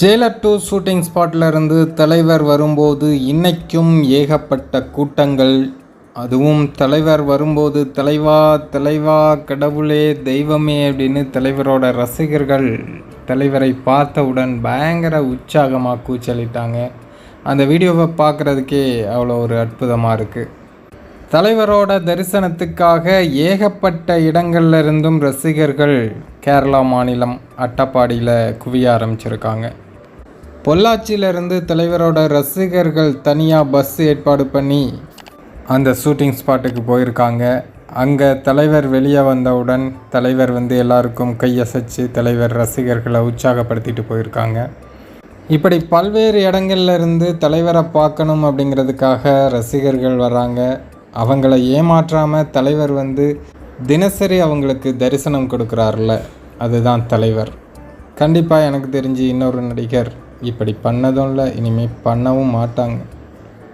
Jailer two shooting ஸ்பாட்டிலிருந்து தலைவர் வரும்போது இன்னைக்கும் ஏகப்பட்ட கூட்டங்கள். அதுவும் தலைவர் வரும்போது தலைவா தலைவா கடவுளே தெய்வமே அப்படின்னு தலைவரோட ரசிகர்கள் தலைவரை பார்த்தவுடன் பயங்கர உற்சாகமாக கூச்சலிட்டாங்க. அந்த வீடியோவை பார்க்குறதுக்கே அவ்வளோ ஒரு அற்புதமாக இருக்குது தலைவரோட தரிசனத்துக்காக ஏகப்பட்ட இடங்கள்ல இருந்தும் ரசிகர்கள் கேரளா மாநிலம் அட்டப்பாடியில் குவிய ஆரம்பிச்சிருக்காங்க. பொள்ளாச்சியிலிருந்து தலைவரோட ரசிகர்கள் தனியாக பஸ் ஏற்பாடு பண்ணி அந்த ஷூட்டிங் ஸ்பாட்டுக்கு போயிருக்காங்க. அங்கே தலைவர் வெளியே வந்தவுடன் தலைவர் வந்து எல்லாருக்கும் கையசைச்சு தலைவர் ரசிகர்களை உற்சாகப்படுத்திட்டு போயிருக்காங்க. இப்படி பல்வேறு இடங்கள்ல இருந்து தலைவரை பார்க்கணும் அப்படிங்கிறதுக்காக ரசிகர்கள் வராங்க. அவங்கள ஏமாற்றாமல் தலைவர் வந்து தினசரி அவங்களுக்கு தரிசனம் கொடுக்குறாருல. அதுதான் தலைவர். கண்டிப்பாக எனக்கு தெரிஞ்சு இன்னொரு நடிகர் இப்படி பண்ணதும் இல்லை இனிமேல் பண்ணவும் மாட்டாங்க.